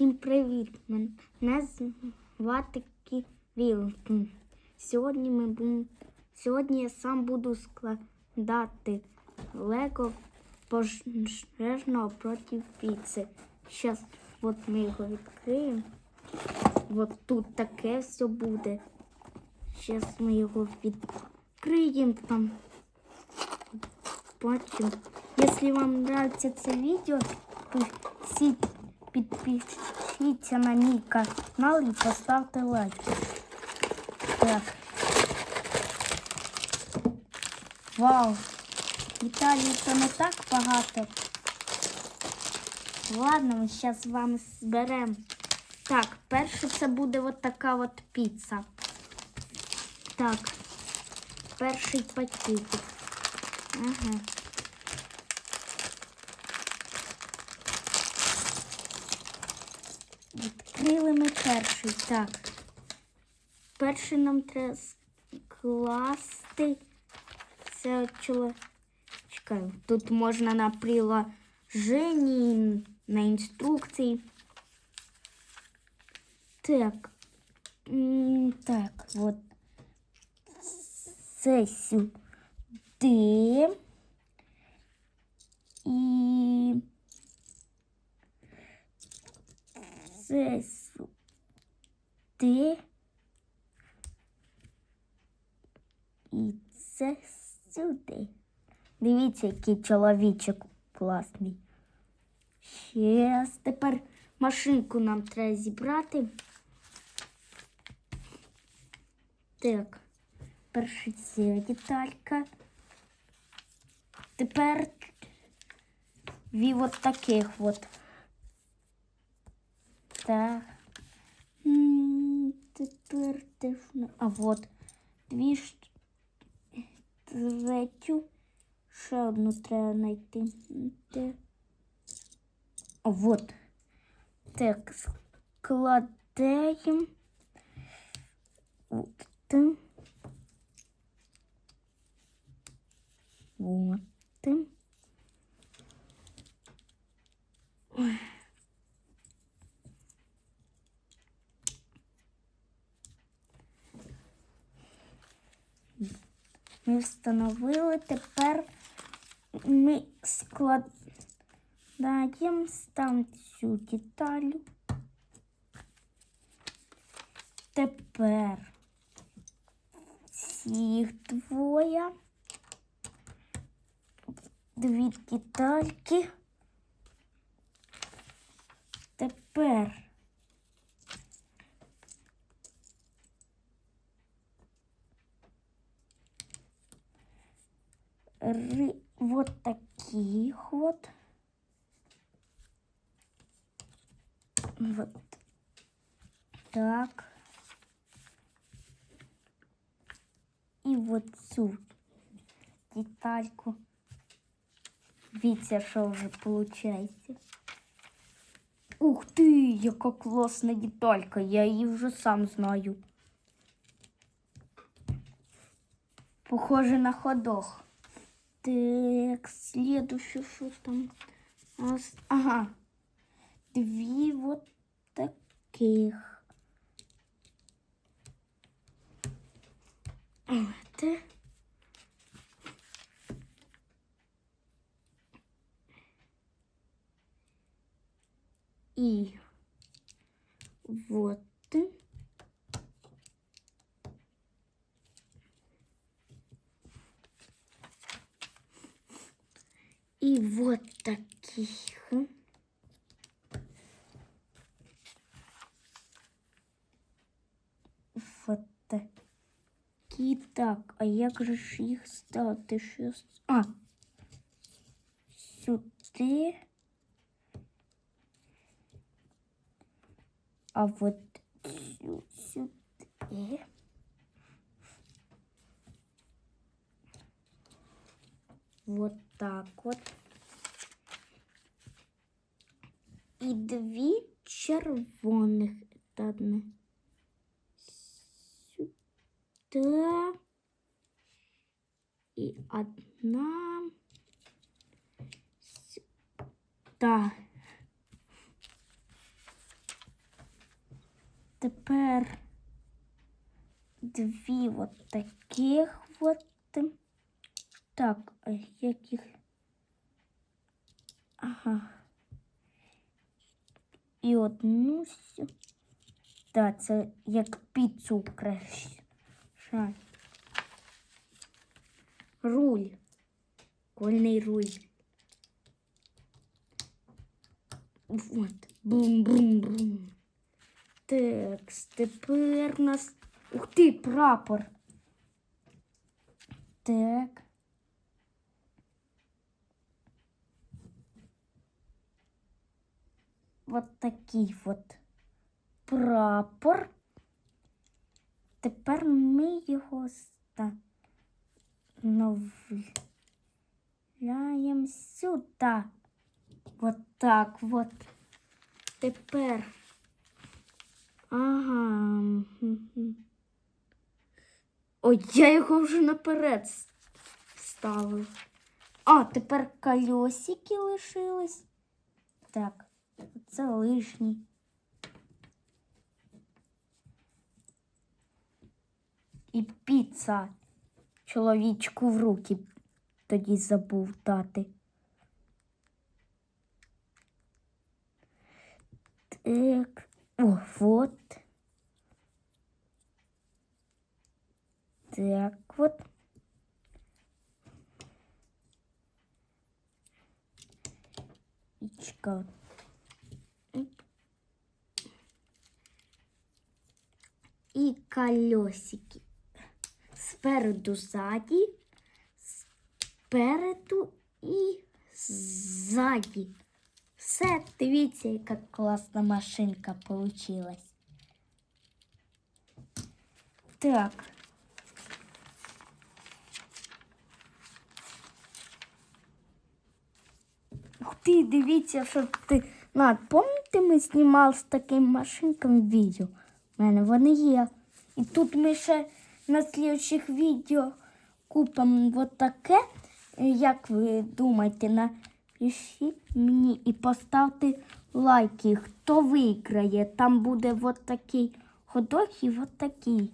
Всім привіт! Мене звати Кирил. Сьогодні ми будемо. Сьогодні я сам буду складати лего пожежного проти піци. Зараз от ми його відкриємо. От тут таке все буде. Зараз ми його відкриємо там. Бачимо. Якщо вам нравится це відео, пишіть, підпишіться на мій канал і поставте лайк. Так. Вау! Італії це не так багато. Ладно, ми зараз з вами зберемо. Так, перше це буде от така от піца. Так, перший пакетик. Ага. Відкрили ми перший. Так. Перший нам треба скласти. Це чоло. Чекай, тут можна на приложенні, на інструкції. Так. Так, от. Це сюди. І сюди. І це сюди. Дивіться, який чоловічок класний. Щас тепер машинку нам треба зібрати. Так, перша ця деталька. Тепер дві от таких от. Так. М, Тепер де ж вона? А от дві ж третю. Ще одну треба знайти. М, Де? А от. Так, складаємо. От. там. Вот. там. Ой. Ми встановили, тепер ми складаємо там цю деталь. Тепер цих двоє. Дві детальки. Тепер вот таких вот. Вот так. І от цю детальку. Дивіться, що вже виходить. Ух ти, яка класна деталька, я її вже сам знаю. Похоже на ходох. Так, следующее, що там? Ага. Дві вот таких. Это. И вот. И вот таких. Вот такі. Так, а як же ж їх стати? Щас. А. Сюди. А вот сю- сюди. Вот так вот. І дві червоних. Це одне. Сюди. І одна. Сюди. Тепер дві от таких от. Так, а як їх? Ага. І одну. Так, це як піцу украшать. Руль. Кольний руль. Вот. Бум-бум-бум. Так, тепер нас. Ух ти, прапор. Так. Вот такий от прапор. Тепер ми його вставляємо сюди. Вот так вот. Тепер. Ага. Ой, я його вже наперед ставив. А, тепер колесики лишились. Так, це лишній. І піца чоловічку в руки тоді забув дати. Так, о, вот. Так, вот. Ичка. Колесики. Спереду ззаді, спереду і ззаді. Все, дивіться, яка класна машинка получилась. Так. Ух ти, дивіться, що ти. Над, пам'ятаєте, ми знімали з таким машинком відео? У мене вони є. І тут ми ще на слідчих відео купимо от таке. Е, Як ви думаєте, напишіть мені і поставте лайки. Хто виграє? Там буде от такий ходок і от такий.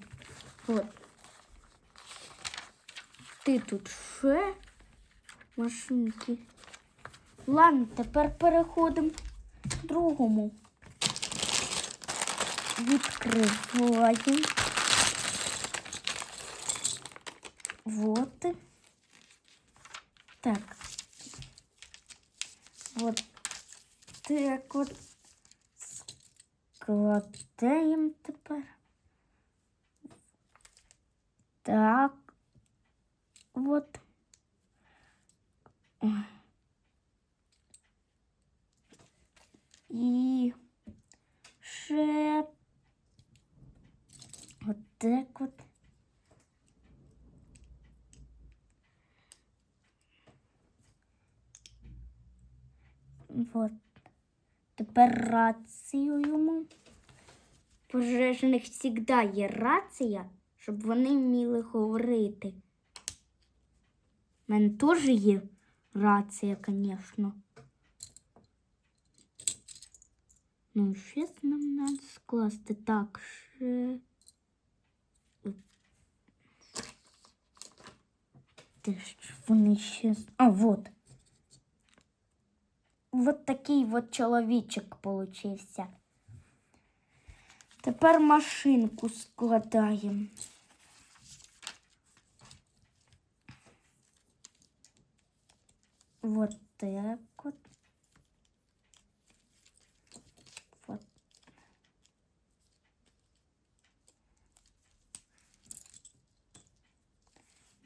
От. Ти тут ще машинки. Ладно, тепер переходимо к другому. Відкриваємо. Вот. Так. Вот так от складаємо тепер. Так. Вот. Ой. І ще от так от. Йому. Пожежних завжди є рація, щоб вони вміли говорити. У мене теж є рація, звісно. Ну, щось нам треба скласти. Так, ще. Вони ще. А, вот. Вот такий вот чоловічок получився. Тепер машинку складаємо. Вот так вот. Вот.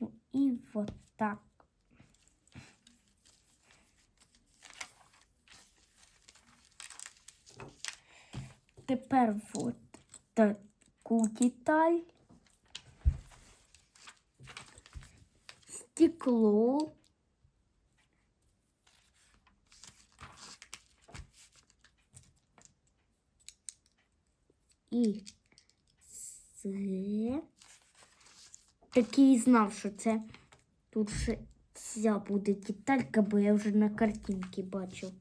Ну и вот так. Тепер от таку деталь. Стекло. І це такий знав, що це тут ще ця буде деталька, бо я вже на картинці бачив.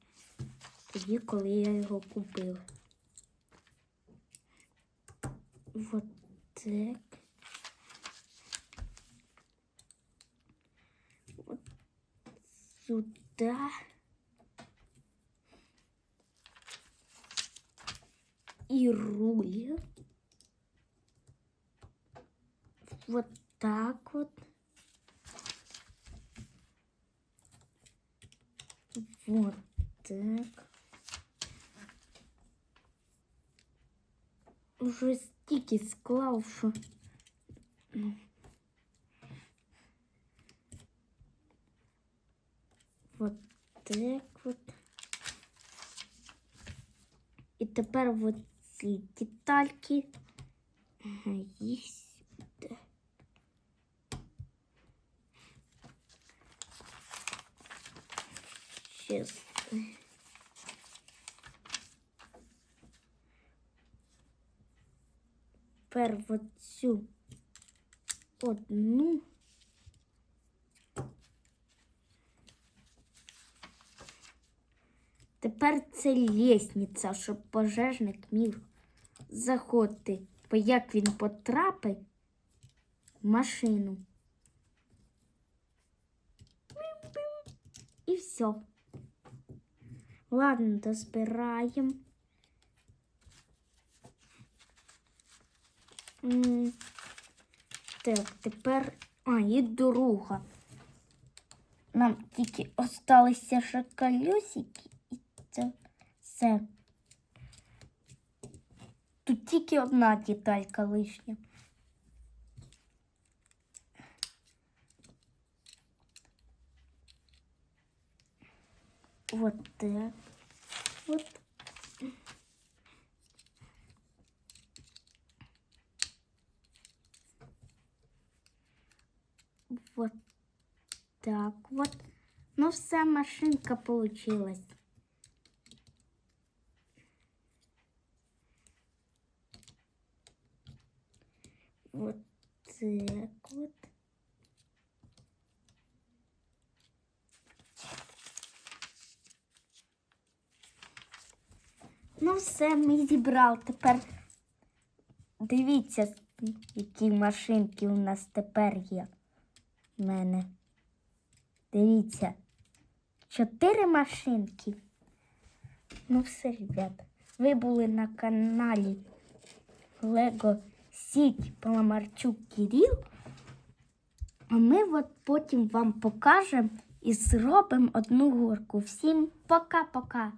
Тоді, коли я його купив. Вот так. Вот сюда. И руль. Вот так вот. Вот так. Уже стільки склав, що. ну. Вот так вот. І тепер вот ці детальки. Ага, їх сюди. Сейчас. Тепер вот цю одну. Тепер це лісниця, щоб пожежник міг заходити. Бо як він потрапить в машину. І все. Ладно, дозбираємо. Так, тепер. А, і дорога. Нам тільки осталися ще колесики і це все. Тут тільки одна деталька лишня. Вот так. Вот так вот. Ну, вся машинка получилась. Вот так вот. Ну, все, ми зібрали. Тепер дивіться, які машинки у нас тепер є. У мене. Дивіться. Чотири машинки. Ну все, ребят. Ви були на каналі Лего Сіть Паламарчук Кирил. А ми от потім вам покажемо і зробимо одну горку. Всім пока-пока!